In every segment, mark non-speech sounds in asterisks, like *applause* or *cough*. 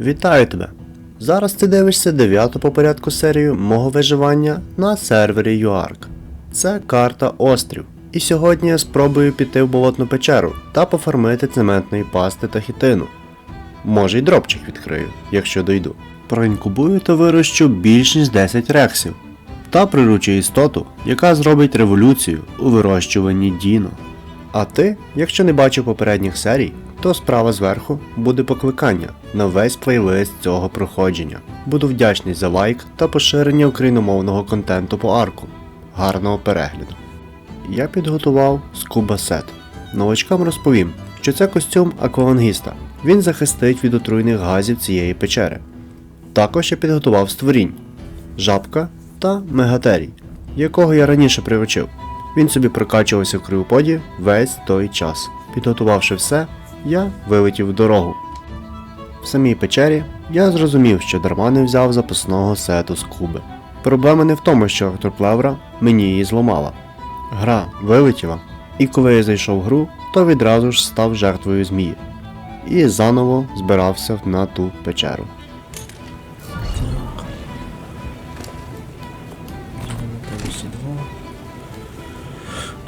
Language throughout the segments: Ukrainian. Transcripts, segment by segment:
Вітаю тебе! Зараз ти дивишся дев'яту по порядку серію мого виживання на сервері UARK. Це карта Острів. І сьогодні я спробую піти в болотну печеру та пофармити цементної пасти та хітину. Може й дропчик відкрию, якщо дойду. Проінкубую та вирощу більш ніж 10 рексів. Та приручу істоту, яка зробить революцію у вирощуванні Діно. А ти, якщо не бачив попередніх серій, то справа зверху буде покликання на весь плейлист цього проходження. Буду вдячний за лайк та поширення україномовного контенту по арку. Гарного перегляду! Я підготував скуба сет. Новачкам розповім, що це костюм аквалангіста. Він захистить від отруйних газів цієї печери. Також я підготував створінь, жабка та мегатерій, якого я раніше приручив. Він собі прокачувався в кривоподі весь той час. Підготувавши все, я вилетів в дорогу. В самій печері я зрозумів, що дарма не взяв запасного сету з куби. Проблема не в тому, що авторплевра мені її зламала. Гра вилетіла, і коли я зайшов в гру, то відразу ж став жертвою змії. І заново збирався на ту печеру.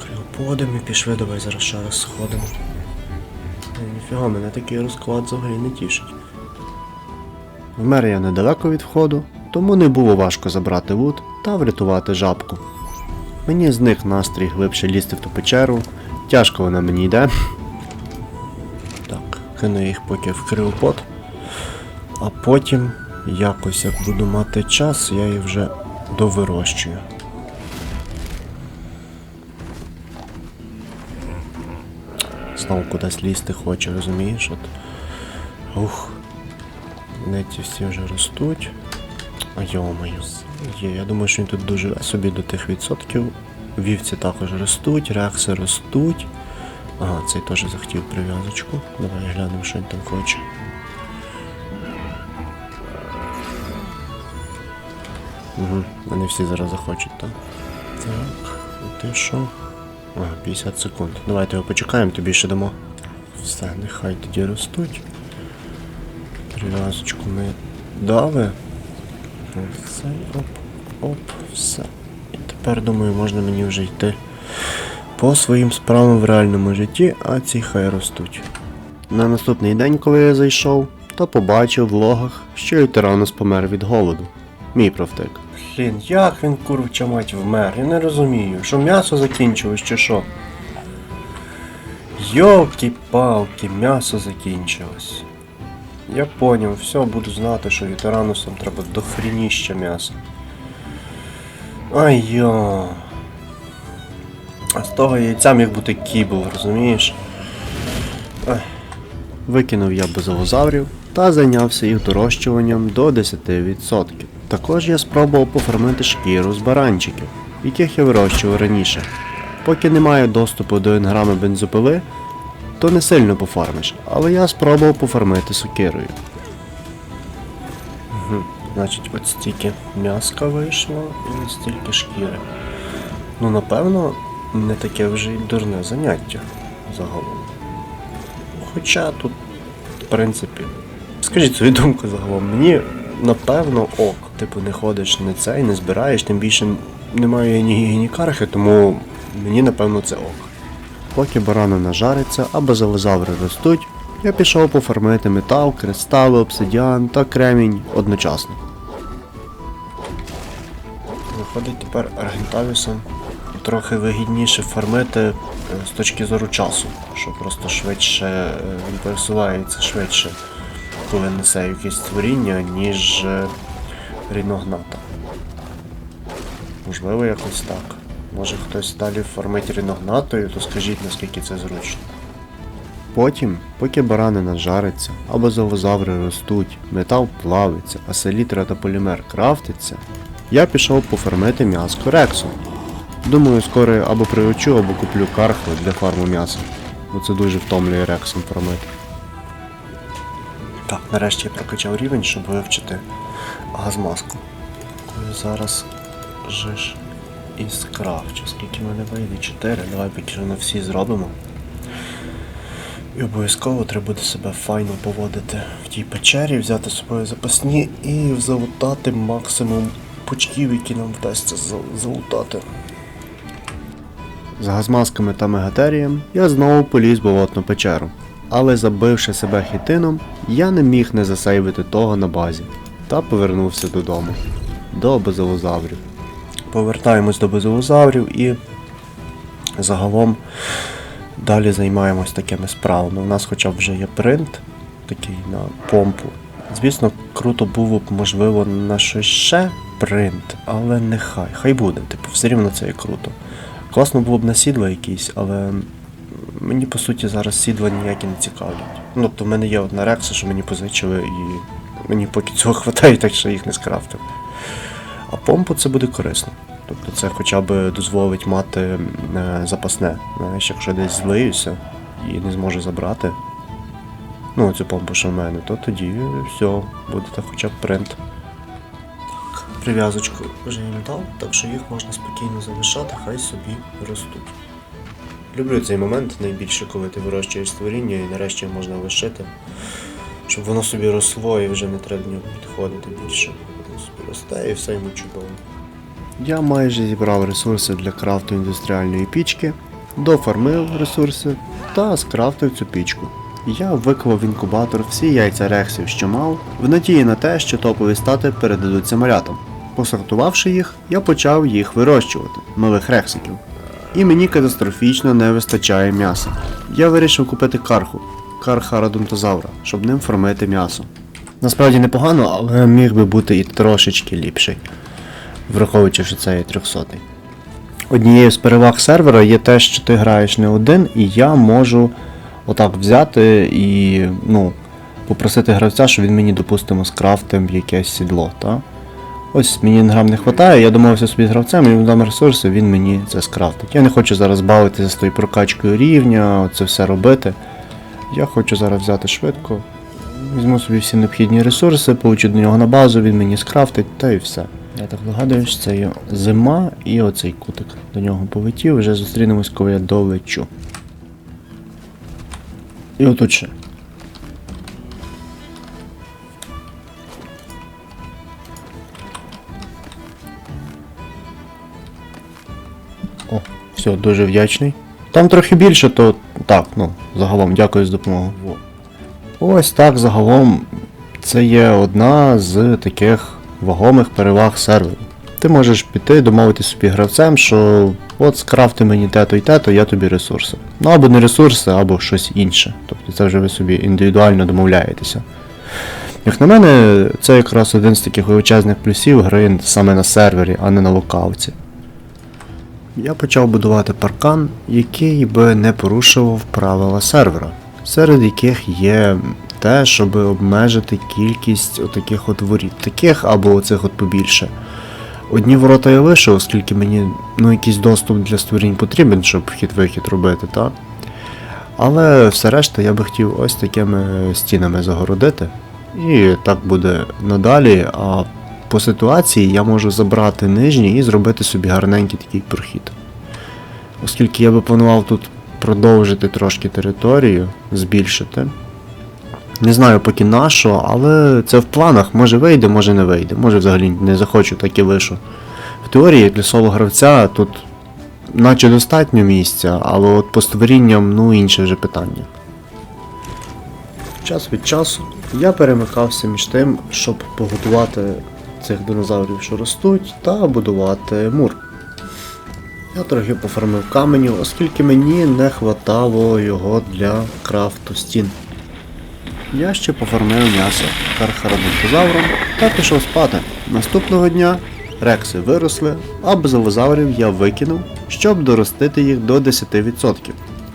Криоподи ми пішли, давай зараз ще раз сходимо. Ніфіга, мене такий розклад взагалі не тішить. Вмер я недалеко від входу, тому не було важко забрати вуд та врятувати жабку. Мені зник настрій глибше лізти в ту печеру, тяжко вона мені йде. Так, кину їх поки в криопот. А потім, якось як буду мати час, я їх вже довирощую. Знову кудись лізти хоче, розумієш? От. Ух. Вони ці всі вже ростуть. А йомаю. Є, я думаю, що він тут дуже собі до тих відсотків. Вівці також ростуть, рекси ростуть. Ага, цей теж захотів прив'язочку. Давай глянемо, що він там хоче. Угу, вони всі зараз захочуть, так? Так, і ти що? Ага, 50 секунд. Давайте його почекаємо, тобі ще дамо. Все, нехай тоді ростуть. Прив'язочку ми дали. Все, оп, оп, все. І тепер, думаю, можна мені вже йти по своїм справам в реальному житті, а ці хай ростуть. На наступний день, коли я зайшов, то побачив в логах, що і тиранос помер від голоду. Мій провтик. Блін, як він курвча мать вмер? Я не розумію. Що м'ясо закінчилось чи що? Йолки-палки, м'ясо закінчилось. Я поняв, все, буду знати, що ветеранусам треба до хрініща м'яса. Ай йо. А з того яйця міг бути кібл, розумієш? Ай. Викинув я базовозаврів та зайнявся їх дорощуванням до 10%. Також я спробував пофармити шкіру з баранчиків, яких я вирощував раніше. Поки не маю доступу до інграми бензопили, то не сильно пофармиш, але я спробував пофармити сокирою. Угу. Значить, от стільки м'яска вийшло і от стільки шкіри. Ну, напевно, не таке вже й дурне заняття загалом. Хоча тут, в принципі, скажіть свою думку загалом, мені напевно ок. Типу не ходиш не цей, не збираєш, тим більше немає ні, ні кархи, тому мені напевно це ок. Поки барана нажариться, а базалозаври ростуть, я пішов пофармити метал, кристали, обсидіан та кремінь одночасно. Виходить тепер аргентавісом трохи вигідніше фармити е, з точки зору часу, що просто швидше е, він пересувається швидше, коли несе якесь творіння, ніж е, ріногната. Можливо, якось так. Може хтось далі фармить ріногнатою, то скажіть наскільки це зручно. Потім, поки барани нажариться, або зоозаври ростуть, метал плавиться, а селітра та полімер крафтиться, я пішов пофармити м'яско рексу. Думаю, скоро або приучу, або куплю карху для фарму м'яса, бо це дуже втомлює рексом фармити. Так, нарешті я прокачав рівень, щоб вивчити газмаску. Зараз жиш із крафчу. Скільки в мене вийде? 4. Давай поки всі зробимо. І обов'язково треба буде себе файно поводити в тій печері, взяти з собою запасні і залутати максимум пучків, які нам вдасться залутати. З газмасками та мегатерієм я знову поліз в болотну печеру. Але забивши себе хітином, я не міг не засейвити того на базі та повернувся додому. До базилозаврів. Повертаємось до базилозаврів і загалом далі займаємось такими справами. У нас хоча б вже є принт такий на помпу. Звісно, круто було б, можливо, на щось ще принт, але нехай, хай буде. Типу, все рівно це є круто. Класно було б на сідла якісь, але мені по суті зараз сідла ніякі не цікавлять. Ну, тобто в мене є одна рекса, що мені позичили, і мені поки цього хватає, так що я їх не скрафтив. А помпу це буде корисно. Тобто це хоча б дозволить мати е, запасне. Знаєш, якщо десь злиюся і не зможу забрати ну, цю помпу, що в мене, то тоді все, буде так хоча б принт. Прив'язочку вже їм дав, так що їх можна спокійно залишати, хай собі ростуть. Люблю цей момент найбільше, коли ти вирощуєш створіння і нарешті можна лишити, щоб воно собі росло і вже не треба до нього підходити більше. Воно собі росте і все йому чудово. Я майже зібрав ресурси для крафту індустріальної пічки, дофармив ресурси та скрафтив цю пічку. Я виклав в інкубатор всі яйця рексів, що мав, в надії на те, що топові стати передадуться малятам. Посортувавши їх, я почав їх вирощувати, нових рексиків. І мені катастрофічно не вистачає м'яса. Я вирішив купити карху, карха радонтозавра, щоб ним формити м'ясо. Насправді непогано, але міг би бути і трошечки ліпший, враховуючи, що це є 300 Однією з переваг сервера є те, що ти граєш не один, і я можу отак взяти і ну, попросити гравця, щоб він мені, допустимо, скрафтив якесь сідло. Та? Ось мені грам не вистачає, я домовився собі з гравцем, йому дам ресурси, він мені це скрафтить. Я не хочу зараз бавитися з тою прокачкою рівня, це все робити. Я хочу зараз взяти швидко, візьму собі всі необхідні ресурси, получу до нього на базу, він мені скрафтить, та і все. Я так догадуюсь, що це зима і оцей кутик до нього полетів, вже зустрінемось, коли я долечу. І отут ще. О, все, дуже вдячний. Там трохи більше, то так, ну, загалом, дякую за допомогу. Ось так загалом це є одна з таких вагомих переваг серверу. Ти можеш піти, домовити собі гравцем, що от скрафти мені те-то і те-то, я тобі ресурси. Ну або не ресурси, або щось інше. Тобто це вже ви собі індивідуально домовляєтеся. Як на мене, це якраз один з таких величезних плюсів гри саме на сервері, а не на локалці. Я почав будувати паркан, який би не порушував правила сервера, серед яких є те, щоб обмежити кількість отаких от воріт, таких або оцих от побільше. Одні ворота я лишу, оскільки мені ну, якийсь доступ для створінь потрібен, щоб вхід-вихід робити, так? Але все решта я би хотів ось такими стінами загородити. І так буде надалі, а по ситуації я можу забрати нижній і зробити собі гарненький такий прохід. Оскільки я би планував тут продовжити трошки територію, збільшити. Не знаю поки на що, але це в планах, може вийде, може не вийде. Може взагалі не захочу, так і лишу. В теорії для соло гравця тут наче достатньо місця, але от по створінням, ну інше вже питання. Час від часу я перемикався між тим, щоб погодувати цих динозаврів, що ростуть, та будувати мур. Я трохи пофармив каменю, оскільки мені не хватало його для крафту стін. Я ще пофармив м'ясо кархарадонтозавром та пішов спати. Наступного дня рекси виросли, а базилозаврів я викинув, щоб доростити їх до 10%.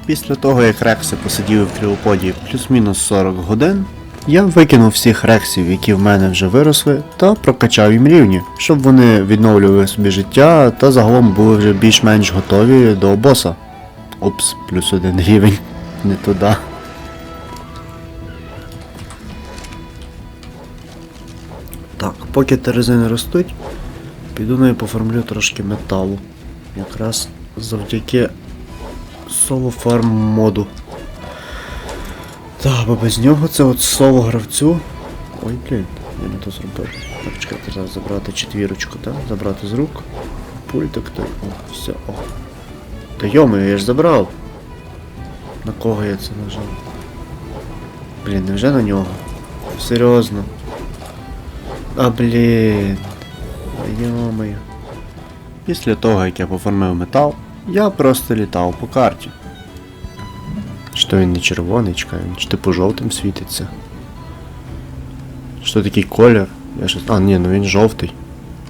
Після того, як рекси посиділи в кріоподі плюс-мінус 40 годин, я викинув всіх рексів, які в мене вже виросли, та прокачав їм рівні, щоб вони відновлювали собі життя та загалом були вже більш-менш готові до боса. Опс, плюс один рівень, не туди. Так, поки терезини ростуть, піду ну і поформлю трошки металу. Якраз завдяки соло фарм моду. Так, бо без нього це от слово гравцю. Ой, блін, я не то зробив. Так, зараз забрати четвірочку, так? Забрати з рук. Пультик той. О, все, о. Та йомаю, я ж забрав. На кого я це нажав? Блін, невже на нього? Серйозно. А блін. Йомаю. Після того, як я поформив метал, я просто літав по карті. Що він не червоний, чекай, ж типу жовтим світиться. Що такий колір? Я щось. А, ні, ну він жовтий.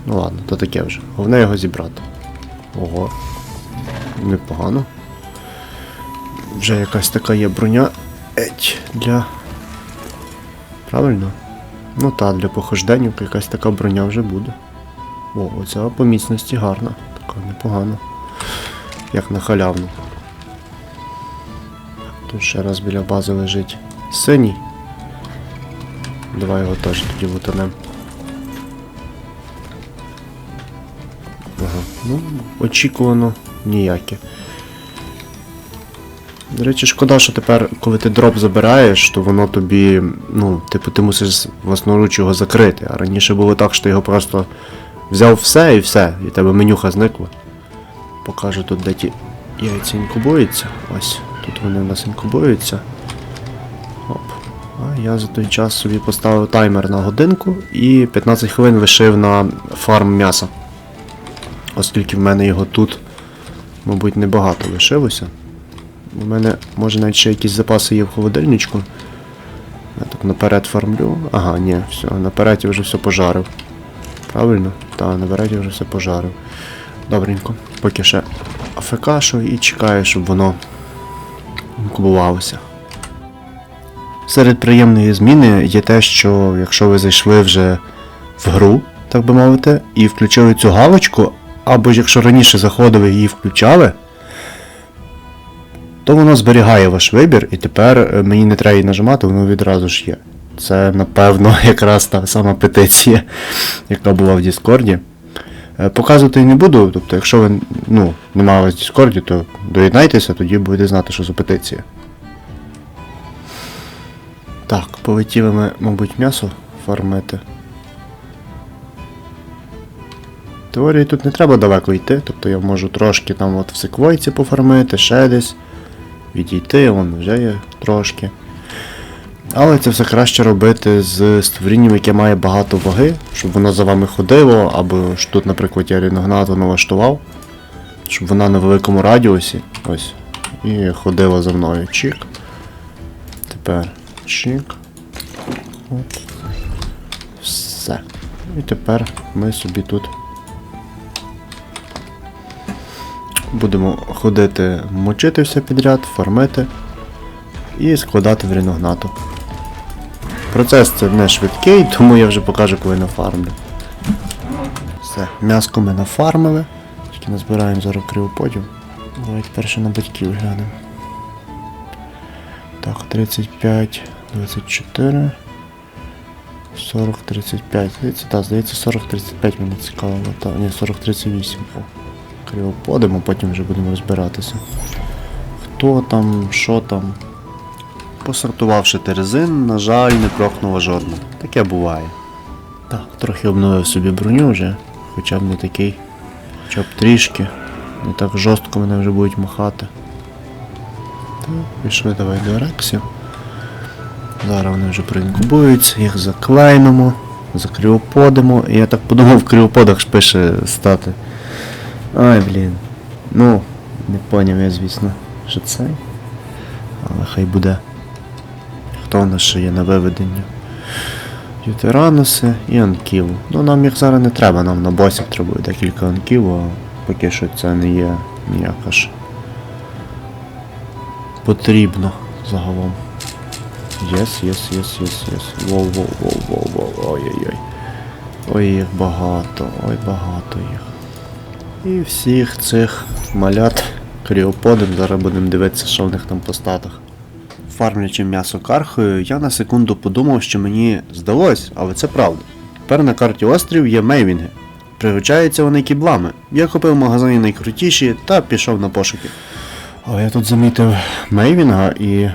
Ну ладно, то таке вже. Головне його зібрати. Ого. Непогано. Вже якась така є броня. Еть, для. Правильно? Ну та, для похожденів якась така броня вже буде. О, оця по міцності гарна. Така непогана. Як на халявну. Тут ще раз біля бази лежить синій. Давай його теж тоді вутанем. Ага. Ну, очікувано ніяке. До речі, шкода, що тепер, коли ти дроп забираєш, то воно тобі, ну, типу, ти мусиш власноруч його закрити. А раніше було так, що ти його просто взяв все і все, і тебе менюха зникла. Покажу тут, де ті яйця інкубуються. Ось, тут вони в нас інкубуються. Оп. А я за той час собі поставив таймер на годинку і 15 хвилин лишив на фарм м'яса. Оскільки в мене його тут, мабуть, небагато лишилося. У мене може навіть ще якісь запаси є в холодильничку. Я так наперед фармлю. Ага, ні, все, наперед я вже все пожарив. Правильно? Так, наперед я вже все пожарив. Добренько. Поки ще АФКшу і чекаю, щоб воно інкубувалося. Серед приємної зміни є те, що якщо ви зайшли вже в гру, так би мовити, і включили цю галочку, або ж якщо раніше заходили і її включали, то воно зберігає ваш вибір, і тепер е, мені не треба її нажимати, воно відразу ж є. Це, напевно, *laughs* якраз та сама петиція, яка була в Діскорді. Е, Показувати не буду, тобто, якщо ви ну, не мали в Діскорді, то доєднайтеся, тоді будете знати, що за петиція. Так, полетіли ми, мабуть, м'ясо фармити. Теорії тут не треба далеко йти, тобто я можу трошки там от в секвойці пофармити, ще десь, відійти, вон вже є трошки. Але це все краще робити з створінням, яке має багато ваги, щоб воно за вами ходило, або ж тут, наприклад, я ріногнату налаштував, щоб вона на великому радіусі ось, і ходила за мною. Чік. Тепер чік. От. Все. І тепер ми собі тут будемо ходити, мочити все підряд, фармити і складати в ріногнату. Процес це не швидкий, тому я вже покажу, коли нафармлю. Все, м'яско ми нафармили. Тільки назбираємо зараз кривоподів. Давайте перше на батьків глянемо. Так, 35, 24. 40, 35. Здається, так, здається, 40, 35 мене цікаво. Та, ні, 40, 38. О, кривоподимо, потім вже будемо розбиратися. Хто там, що там. Посортувавши терезин, на жаль, не прохнула жодна. Таке буває. Так, трохи обновив собі броню вже, хоча б не такий. Хоча б трішки. Не так жорстко мене вже будуть махати. Так, пішли давай до рексів. Зараз вони вже проінкубуються, їх заклеймимо, закріоподимо. І я так подумав, в кріоподах ж пише стати. Ай, блін. Ну, не поняв я, звісно, що це. Але хай буде. Хто в є на виведення? Ютерануси і анкілу. Ну нам їх зараз не треба, нам на босів треба декілька анків, а поки що це не є ніяка ж. Потрібно загалом. Єс, єс, єс, єс, єс. Воу, воу, воу, воу, воу, ой-ой-ой. Ой, їх багато, ой, багато їх. І всіх цих малят кріоподом зараз будемо дивитися, що в них там по статах. Фармлячи м'ясо кархою, я на секунду подумав, що мені здалось, але це правда. Тепер на карті острів є мейвінги. Приручаються вони кіблами. Я купив в магазині найкрутіші та пішов на пошуки. Але я тут замітив мейвінга і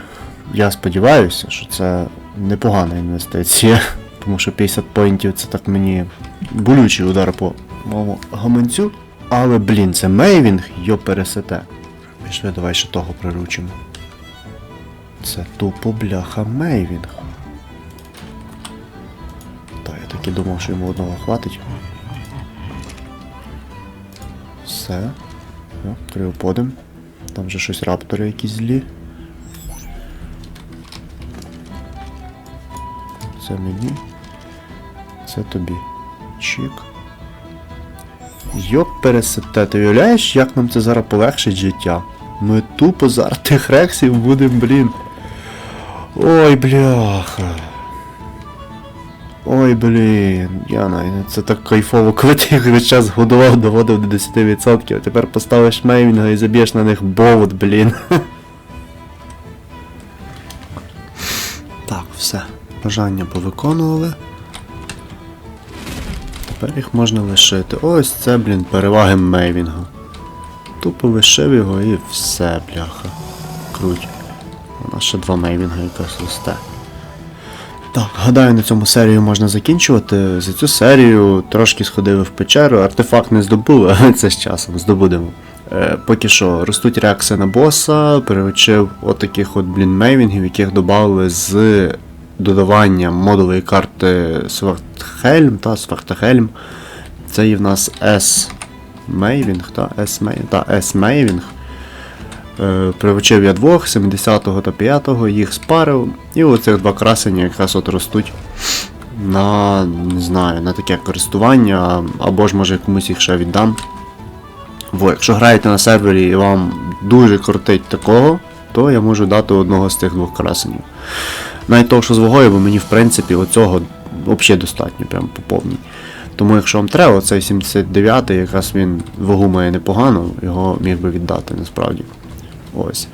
я сподіваюся, що це непогана інвестиція, тому що 50 поінтів це так мені болючий удар по моєму гаманцю. Але, блін, це мейвінг, йо пересете. Пішли, давай ще того приручимо. Це тупо бляха мейвінг. Та, я так і думав, що йому одного хватить. Все. О, Криоподим. Там вже щось раптори якісь злі. Це мені. Це тобі. Чик. Йоп, пересете, ти уявляєш, як нам це зараз полегшить життя? Ми тупо зараз тих рексів будемо, блін. Ой, бляха. Ой, блін, Яна, це так кайфово, коли ти весь час годував, доводив до 10%, а тепер поставиш мейвінга і заб'єш на них болот, блін. Так, все. Бажання повиконували. Тепер їх можна лишити. Ось це, блін, переваги мейвінга. Тупо лишив його і все, бляха. Круть. Ще два мейвінга якраз росте. Так, гадаю, на цьому серію можна закінчувати. За цю серію трошки сходили в печеру, артефакт не здобули, *laughs* але це з часом здобудемо. Е, поки що ростуть реакції на боса, перевчив отаких от, блін, мейвінгів, яких додали з додаванням модової карти Свартхельм та Свартахельм. Це є в нас S Мейвінг, та S Привчив я двох, 70-го та 5-го, їх спарив, і оцих два красені якраз от ростуть на, не знаю, на таке користування, або ж може комусь їх ще віддам. Бо якщо граєте на сервері і вам дуже крутить такого, то я можу дати одного з тих двох красенів. Навіть того, що з вагою, бо мені в принципі оцього взагалі достатньо, прям по повній. Тому якщо вам треба, цей 79-й, якраз він вагу має непогано, його міг би віддати насправді. Ось.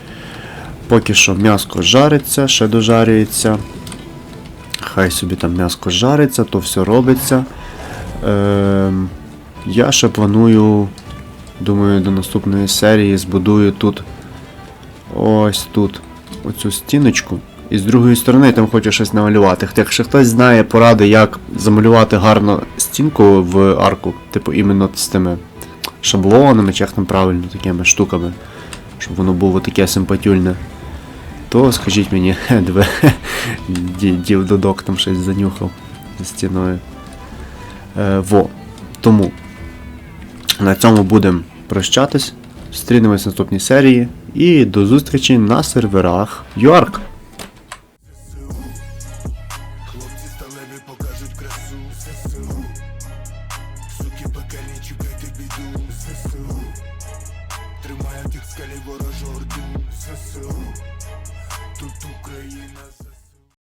Поки що м'яско жариться, ще дожарюється. Хай собі там м'яско жариться, то все робиться. Ем, я ще планую, думаю, до наступної серії збудую тут ось тут оцю стіночку. І з другої сторони там хочу щось намалювати. Якщо хтось знає поради, як замалювати гарно стінку в арку, типу іменно з тими шаблонами, чи як там правильно такими штуками, щоб воно було таке симпатюльне, то скажіть мені, *laughs* диви, ді- дів додок там щось занюхав за стіною. Е, во. Тому на цьому будемо прощатись. Зустрінемось в наступній серії. І до зустрічі на серверах ЮАРК.